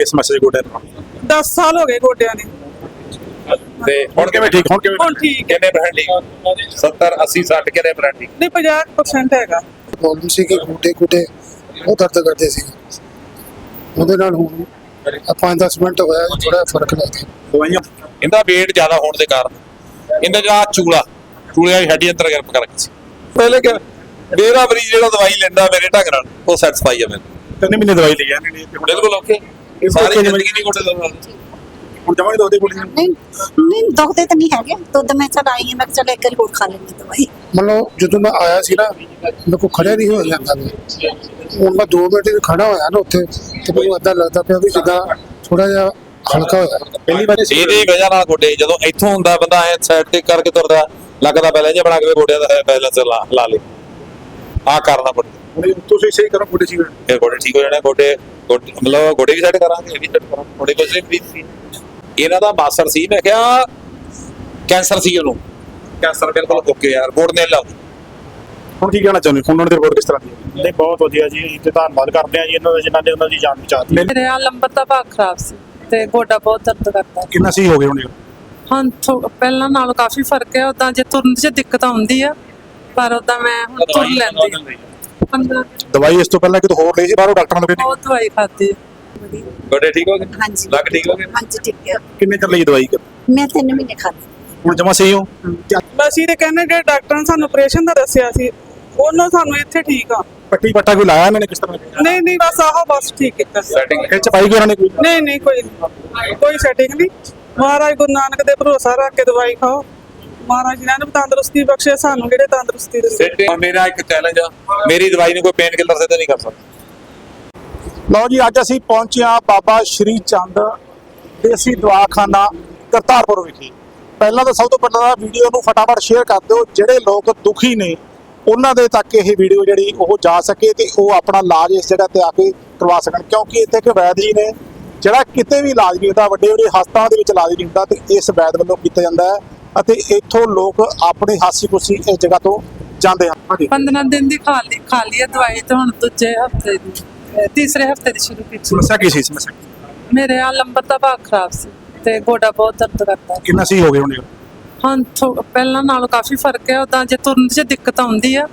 ਇਸ ਮੈਸੇਜ ਗੋਡੇ ਨੂੰ? 10 ਸਾਲ ਹੋ ਗਏ ਗੋਡਿਆਂ ਦੇ। ਤੇ ਹੁਣ ਕਿਵੇਂ ਠੀਕ? ਹੁਣ ਕਿਵੇਂ ਹੁਣ ਠੀਕ ਹੈ। ਕਿੰਨੇ ਪਰਸੈਂਟ ਠੀਕ? 70 80 60 ਕਿੰਨੇ ਪਰਸੈਂਟ ਠੀਕ? ਨਹੀਂ 50% ਹੈਗਾ। ਪ੍ਰੋਬਲਮ ਸੀ ਕਿ ਗੋਟੇ ਗੋਟੇ ਬਹੁਤ ਦਰਦ ਕਰਦੇ ਸੀ। ਉਹਦੇ ਨਾਲ ਹੁਣ 5-10 ਮਿੰਟ ਹੋਇਆ ਥੋੜਾ ਫ਼ਰਕ ਲੱਗਦਾ ਦਵਾਈਆਂ? ਇਹਦਾ weight ਜ਼ਿਆਦਾ ਹੋਣ ਦੇ ਕਾਰਨ। ਇਹਦਾ ਜਿਹੜਾ ਚੂਲਾ ਚੂਲੇ ਵਾਲੀ ਹੱਡੀ ਅੰਦਰ ਗਰਮ ਕਰ ਗਈ ਸੀ। ਪਹਿਲੇ ਕਿ ਮੇਰਾ ਮਰੀਜ਼ ਜਿਹੜਾ ਦਵਾਈ ਲੈਂਦਾ ਮੇਰੇ ਢੰਗ ਨਾਲ ਉਹ ਸੈਟੀਸਫਾਈ ਹੈ ਮੈਨੂੰ। ਤਿੰਨ ਮਹੀਨੇ ਦਵਾਈ ਲਈ ਹੁਣ ਬਿਲਕੁਲ ਓਕੇ। ਸਾਰੀ ਜ਼ਿੰਦਗੀ ਨਹੀਂ ਕੋਟੇ ਦਾ ਹੁਣ ਜਮਾਂ ਹੀ ਦੋਦੇ ਗੋਡੇ ਨਹੀਂ ਨਹੀਂ ਦੁਖਦੇ ਤਾਂ ਨਹੀਂ ਹੈਗੇ। ਦੁੱਧ ਮੈਂ ਚਲ ਆਈ ਹਾਂ ਮੈਂ ਕਿਹਾ ਚੱਲ ਇੱਕ ਵਾਰੀ ਹੋਰ ਖਾ ਲੈਂਦੀ ਦਵਾਈ। ਮਤਲਬ ਜਦੋਂ ਮੈਂ ਆਇਆ ਸੀ ਨਾ ਮੇਰੇ ਕੋ ਖੜਿਆ ਨਹੀਂ ਹੋ ਜਾਂਦਾ ਮੈਂ ਹੁਣ ਮੈਂ 2 ਮਿੰਟ ਹੀ ਖੜਾ ਹੋਇਆ ਨਾ ਉੱਥੇ ਤੇ ਮੈਨੂੰ ਏਦਾਂ ਲੱਗਦਾ ਪਿਆ ਵੀ ਜਿੱਦਾਂ ਥੋੜਾ ਜਿਹਾ ਹਲਕਾ ਹੋਇਆ। ਪਹਿਲੀ ਵਾਰ ਇਹਦੀ ਵਜ੍ਹਾ ਨਾਲ ਗੋਡੇ ਜਦੋਂ ਇੱਥੋਂ ਹੁੰਦਾ ਬੰਦਾ ਐ ਸਾਈਡ ਤੇ ਕਰਕੇ ਤੁਰਦਾ ਲੱਗਦਾ ਪਹਿਲਾਂ ਜੇ ਬਣਾ ਕੇ ਗੋਡਿਆਂ ਦਾ ਬੈਲੈਂਸ ਲਾ ਲਾ ਲੇ। ਆ ਕਰਨਾ ਪੜਦਾ ਹੁਣ ਤੁਸੀਂ ਸਹੀ ਕਰੋ ਗੋਡੇ ਸੀ ਫਿਰ ਗੋਡੇ ਠੀਕ ਹੋ ਜਾਣੇ ਗੋਡੇ ਗੋਡੇ- ਮਤਲਬ ਗੋਡੇ ਵੀ ਸੈੱਟ ਕਰਾਂਗੇ ਇਹ ਵੀ ਸੈੱਟ ਕਰਾਂਗੇ। ਗੋਡੇ ਕੁਝ ਨਹੀਂ ਫ੍ਰੀ ਸੀ। ਇਹਨਾਂ ਦਾ ਮਾਸਟਰ ਸੀ ਮੈਂ ਕਿਹਾ ਕੈਂਸਰ ਸੀ ਉਹਨੂੰ। ਕੈਂਸਰ ਬਿਲਕੁਲ। ਓਕੇ ਯਾਰ ਰਿਪੋਰਟ ਨੇ ਲਾਓ। ਹੁਣ ਕੀ ਕਹਿਣਾ ਚਾਹੁੰਦੇ? ਹੋ ਹੁਣ ਉਹਨਾਂ ਦੀ ਰਿਪੋਰਟ ਕਿਸ ਤਰ੍ਹਾਂ ਦੀ ਹੈ? ਨਹੀਂ ਬਹੁਤ ਵਧੀਆ ਜੀ ਅਸੀਂ ਤੇ ਧੰਨਵਾਦ ਕਰਦੇ ਹਾਂ ਜੀ ਇਹਨਾਂ ਦਾ ਜਿਨ੍ਹਾਂ ਨੇ ਉਹਨਾਂ ਦੀ ਜਾਨ ਬਚਾਤੀ ਮੇਰੇ ਆ ਲੰਬਰ ਦਾ ਭਾਗ ਖਰਾਬ ਸੀ ਤੇ ਗੋਡਾ ਬਹੁਤ ਦਰਦ ਕਰਦਾ। ਕਿੰਨਾ ਸਹੀ ਹੋ ਗਏ ਹੁਣ? ਹਾਂ ਥੋ- ਪਹਿਲਾਂ ਨਾਲੋਂ ਕਾਫੀ ਫ਼ਰਕ ਹੈ ਉਦਾਂ ਜੇ ਤੁਰਨ 'ਚ ਦਿੱਕਤ ਆਉਂਦੀ ਆ ਪਰ ਉਦਾਂ ਮੈਂ ਹੁਣ ਤੁਰ ਲੈਂਦੀ। ਹਾਂ। 15 ਦਵਾਈ ਇਸ ਤੋਂ ਪਹਿਲਾਂ ਕਿਤੇ ਹੋਰ ਲਈ ਸੀ ਬਾਹਰੋਂ ਡਾਕਟਰਾਂ ਨੂੰ ਕਹਿੰਦੇ ਬਹੁਤ ਦਵਾਈ ਖਾਦੀ ਗੋਡੇ ਠੀਕ ਹੋ ਗਏ? ਹਾਂਜੀ। ਲੱਗ ਠੀਕ ਹੋ ਗਏ? ਹਾਂਜੀ ਠੀਕ ਹੈ। ਕਿੰਨੇ ਚਿਰ ਲਈ ਦਵਾਈ? ਮੈਂ ਤਿੰਨ ਮਹੀਨੇ ਖਾਧੀ। ਹੁਣ ਜਮਾ ਸਹੀ ਹੋ? ਬਸ ਇਹ ਕਹਿੰਦੇ ਜਿਹੜੇ ਡਾਕਟਰ ਨੇ ਸਾਨੂੰ ਆਪਰੇਸ਼ਨ ਦਾ ਦੱਸਿਆ ਸੀ ਉਹਨਾਂ ਸਾਨੂੰ ਇੱਥੇ ਠੀਕ ਆ। ਪੱਟੀ ਪੱਟਾ ਕੋਈ ਲਾਇਆ ਇਹਨਾਂ ਨੇ ਕਿਸ ਤਰ੍ਹਾਂ? ਨਹੀਂ ਨਹੀਂ ਬਸ ਆਹੋ ਬਸ ਠੀਕ ਕੀਤਾ। ਸੈਟਿੰਗ ਖਿੱਚ ਪਾਈ ਗਈ ਉਹਨਾਂ ਨੇ ਕੋਈ? ਨਹੀਂ ਨਹੀਂ ਕੋਈ। ਕੋਈ ਸੈਟਿੰਗ ਨਹੀਂ। ਮਹਾਰਾਜ ਗੁਰੂ ਨਾਨਕ ਦੇ ਭਰੋਸਾ ਰੱਖ ਕੇ ਦਵਾਈ ਖਾਓ। ਮਹਾਰਾਜ ਜੀ ਨੇ ਤੰਦਰੁਸਤੀ ਬਖਸ਼ੇ ਸਾਨੂੰ ਜਿਹੜੇ ਤੰਦਰੁਸਤੀ ਦੇ ਸੈਟਿੰਗ ਮੇਰਾ ਇੱਕ ਚੈਲੰਜ ਆ। ਮੇਰੀ ਦਵਾਈ ਨੂੰ ਕੋਈ ਪੇਨ ਕਿਲਰ ਸੇ ਤਾਂ ਨਹੀਂ ਕਰ ਸਕਦਾ। ਲਓ ਜੀ ਅੱਜ ਅਸੀਂ ਪਹੁੰਚੇ ਹਾਂ ਬਾਬਾ ਸ਼੍ਰੀ ਚੰਦ ਦੇਸੀ ਦਵਾਖਾਨਾ ਕਰਤਾਰਪੁਰ ਵਿਖੇ। ਪਹਿਲਾਂ ਤਾਂ ਸਭ ਤੋਂ ਪਹਿਲਾਂ ਵੀਡੀਓ ਨੂੰ ਫਟਾਫਟ ਸ਼ੇਅਰ ਕਰ ਦਿਓ। ਜਿਹੜੇ ਲੋਕ ਦੁਖੀ ਨੇ ਉਹਨਾਂ ਦੇ ਤੱਕ ਇਹ ਵੀਡੀਓ ਜਿਹੜੀ ਉਹ ਜਾ ਸਕੇ ਤੇ ਉਹ ਆਪਣਾ ਇਲਾਜ ਇਸ ਜਗ੍ਹਾ ਤੇ ਆ ਕੇ ਕਰਵਾ ਸਕਣ। ਕਿਉਂਕਿ ਇੱਥੇ ਇੱਕ ਵੈਦ ਜੀ ਨੇ ਜਿਹੜਾ ਕਿਤੇ ਵੀ ਇਲਾਜ ਨਹੀਂ ਹੁੰਦਾ ਵੱਡੇ ਵੱਡੇ ਹਸਪਤਾਲਾਂ ਦੇ ਵਿੱਚ ਇਲਾਜ ਨਹੀਂ ਹੁੰਦਾ ਤੇ ਇਸ ਵੈਦ ਵੱਲੋਂ ਕੀਤਾ ਜਾਂਦਾ ਹੈ। ਅਤੇ ਇੱਥੋਂ ਲੋਕ ਆਪਣੇ ਹਾਸੀ ਖੁਸ਼ੀ ਇਸ ਜਗ੍ਹਾ ਤੋਂ ਜਾਂਦੇ ਹਨ। ਹਾਂਜੀ। 15 ਦਿਨ ਦੀ ਖਾ ਲਈ ਖਾ ਲਈ ਹੈ ਦਵਾਈ ਤੇ ਹੁਣ ਦੂਜੇ ਹਫ਼ਤੇ ਦੀ ਤੀਸਰੇ ਹਫ਼ਤੇ ਦੀ ਸ਼ੁਰੂ ਕੀਤੀ। ਸਮੱਸਿਆ ਕੀ ਸੀ ਸਮੱਸਿਆ ਮੇਰੇ ਆ ਲੰਬਰ ਦਾ ਭਾਗ ਖਰਾਬ ਸੀ ਤੇ ਗੋਡਾ ਬਹੁਤ ਦਰਦ ਕਰਦਾ। ਕਿੰਨਾ ਸਹੀ ਹੋ ਗਏ ਹੁਣ? ਹਾਂ ਥੋ- ਪਹਿਲਾਂ ਨਾਲੋਂ ਕਾਫੀ ਫ਼ਰਕ ਹੈ ਉਦਾਂ ਜੇ ਤੁਰਨ 'ਚ ਦਿੱਕਤ ਆਉਂਦੀ ਆ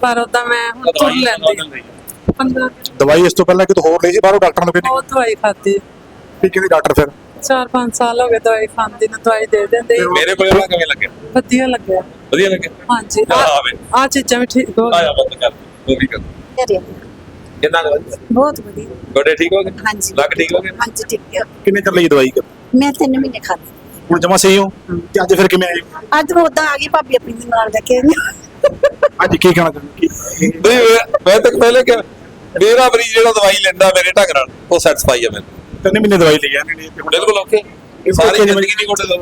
ਪਰ ਉਦਾਂ ਮੈਂ ਹੁਣ ਤੁਰ ਲੈਂਦੀ। ਹਾਂ। 15 ਦਵਾਈ ਇਸ ਤੋਂ ਪਹਿਲਾਂ ਕਿਤੇ ਹੋਰ ਲਈ ਸੀ ਬਾਹਰੋਂ ਡਾਕਟਰਾਂ ਨੂੰ ਕਹਿੰਦੇ ਬਹੁਤ ਦਵਾਈ ਖਾਦੀ ਠੀਕ ਹੈ ਡਾਕਟਰ ਫਿਰ? 4-5 ਸਾਲ ਹੋ ਗਏ ਦਵਾਈ ਖਾਂਦੀ ਨੂੰ ਦਵਾਈ ਦੇ ਦਿੰਦੇ। ਸੀ। ਮੇਰੇ ਕੋਲ ਵਾਲਾ ਕਿਵੇਂ ਲੱਗਿਆ? ਵਧੀਆ ਲੱਗਿਆ। ਵਧੀਆ ਲੱਗਿਆ? ਹਾਂਜੀ ਚਲੋ ਆਵੇ। ਆ ਚੀਜ਼ਾਂ ਵੀ ਠੀਕ ਹੋ ਆਇਆ ਬੰਦ ਕਰ ਉਹ ਵੀ ਕਰ। ਕਿੰਨਾ ਕੁ ਵਧੀਆ? ਬਹੁਤ ਵਧੀਆ। ਗੋਡੇ ਠੀਕ ਹੋ ਗਏ? ਹਾਂਜੀ। ਲੱਗ ਠੀਕ ਹੋ ਗਏ? ਹਾਂਜੀ ਠੀਕ ਹੈ ਕਿੰਨੇ ਚਿਰ ਲਈ ਦਵਾਈ ਮੈਂ ਤਿੰਨ ਮਹੀਨੇ ਖਾਧੀ ਹੁਣ ਜਮਾ ਸਹੀ ਹੋ? ਤੇ ਅੱਜ ਫਿਰ ਕਿਵੇਂ ਆਏ ਅੱਜ ਮੈਂ ਉਦਾਂ ਆ ਗਈ ਭਾਬੀ ਆਪਣੀ ਦੇ ਨਾਲ ਲੈ ਕੇ ਅੱਜ ਕੀ ਕਹਿਣਾ ਚਾਹੁੰਦੇ? ਕੀ ਨਹੀਂ ਮੈਂ- ਮੈਂ ਤਾਂ ਪਹਿਲੇ ਕਿ ਮੇਰਾ ਮਰੀਜ਼ ਜਿਹੜਾ ਦਵਾਈ ਲੈਂਦਾ ਮੇਰੇ ਢੰਗ ਨਾਲ ਉਹ ਸੈਟੀਸਫਾਈ ਹੈ ਮੈਨੂੰ। ਤਿੰਨ ਮਹੀਨੇ ਦਵਾਈ ਲਈ ਜਾਂਦੇ ਨੇ ਤੇ ਹੁਣ ਬਿਲਕੁਲ ਓਕੇ ਸਾਰੀ ਜ਼ਿੰਦਗੀ ਨਹੀਂ ਕੋਟੇ ਦਾ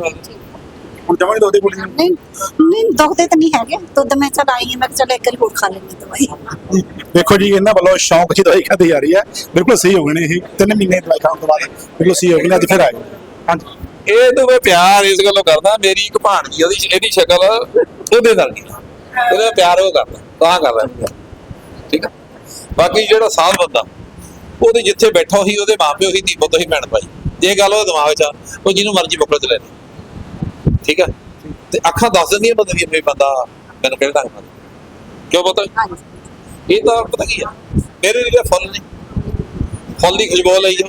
ਹੁਣ ਜਮਾ ਹੀ ਦੋਦੇ ਗੋਡੇ ਨਹੀਂ ਨਹੀਂ ਦੁਖਦੇ ਤਾਂ ਨਹੀਂ ਹੈਗੇ। ਦੁੱਧ ਮੈਂ ਚਲ ਆਈ ਹਾਂ ਮੈਂ ਕਿਹਾ ਚੱਲ ਇੱਕ ਵਾਰੀ ਹੋਰ ਖਾ ਲੈਂਦੀ ਦਵਾਈ। ਦੇਖੋ ਜੀ ਇਹਨਾਂ ਵੱਲੋਂ ਸ਼ੌਂਕ ਦੀ ਦਵਾਈ ਖਾਦੀ ਜਾ ਰਹੀ ਹੈ। ਬਿਲਕੁਲ ਸਹੀ ਹੋ ਗਏ ਨੇ ਇਹ। ਤਿੰਨ ਮਹੀਨੇ ਦਵਾਈ ਖਾਣ ਤੋਂ ਬਾਅਦ ਬਿਲਕੁਲ ਸਹੀ ਹੋ ਗਏ ਨੇ। ਅੱਜ ਫਿਰ ਆਏ ਹਾਂਜੀ। ਇਹ ਤੋਂ ਮੈਂ ਪਿਆਰ ਇਸ ਗੱਲੋਂ ਕਰਦਾ ਮੇਰੀ ਇੱਕ ਭਾਣਜੀ ਉਹਦੀ ਇਹਦੀ ਸ਼ਕਲ ਉਹਦੇ ਨਾਲ ਦੀ ਉਹਦਾ ਪਿਆਰ ਉਹ ਕਰਦਾ ਤਾਂ ਕਰਦਾ। ਠੀਕ ਆ? ਬਾਕੀ ਜਿਹੜਾ ਸਾਧ ਬੰਦਾ ਉਹਦੇ ਜਿੱਥੇ ਬੈਠਾ ਸੀ ਉਹਦੇ ਮਾਪਿਓ ਹੀ ਧੀ ਪੁੱਤ ਹੀ ਭੈਣ ਭਾਈ। ਇਹ ਗੱਲ ਉਹ ਦਿਮਾਗ 'ਚ ਆ ਉਹ ਜਿਹਨੂੰ ਮਰਜ਼ੀ ਬਕੜ ਚ ਲੈ ਲੈ। ਠੀਕ ਆ? ਤੇ ਅੱਖਾਂ ਦੱਸ ਦਿੰਦੀਆਂ ਬੰਦੇ ਦੀ ਵੀ ਬੰਦਾ ਮੈਨੂੰ ਕਿਹੜੇ ਢੰਗ ਨਾਲ ਕਿਉਂ ਪਤਾ? ਹਾਂਜੀ। ਇਹ ਤਾਂ ਪਤਾ ਕੀ ਆ ਮੇਰੇ ਲਈ ਫੁੱਲ ਨੇ। ਫੁੱਲ ਦੀ ਖੁਸ਼ਬੂ ਲਈ ਜਾਓ